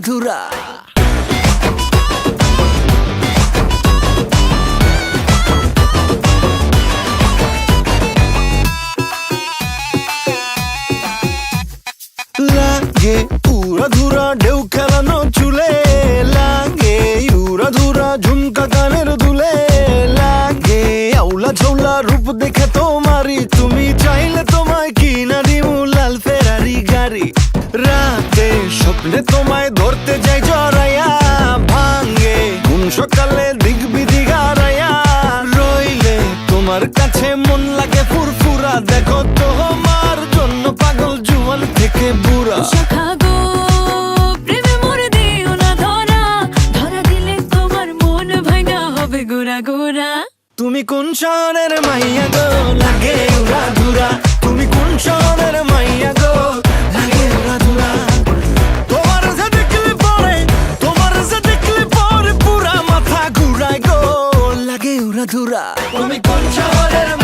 লাগে ধুরা লাগে ধুরা ঢেউ খেলানো চুলে, লাগে ধুরা ঝুমকা দুলে, লাগে আউলা ঝৌলা রূপ দেখে তোমারি তুমি চাইলে তোমায় কিনা দিমু লাল ফেরারি গাড়ি। রাতে স্বপ্নে তোমায় ধরতে তোমার কাছে মন লাগে ফুরফুরা। দেখো তোমার জন্য পাগল জুয়ান থেকে বুড়া। শাখা গো প্রেমে মরে না ধরা। ধরা দিলে তোমার মন ভাঙা হবে গুড়া গুড়া। তুমি কোন শহরের মাইয়া গো? লাগে উড়া ধুরা। তুমি কোন শহরের খেলাধুলা তুমি কোন শহরের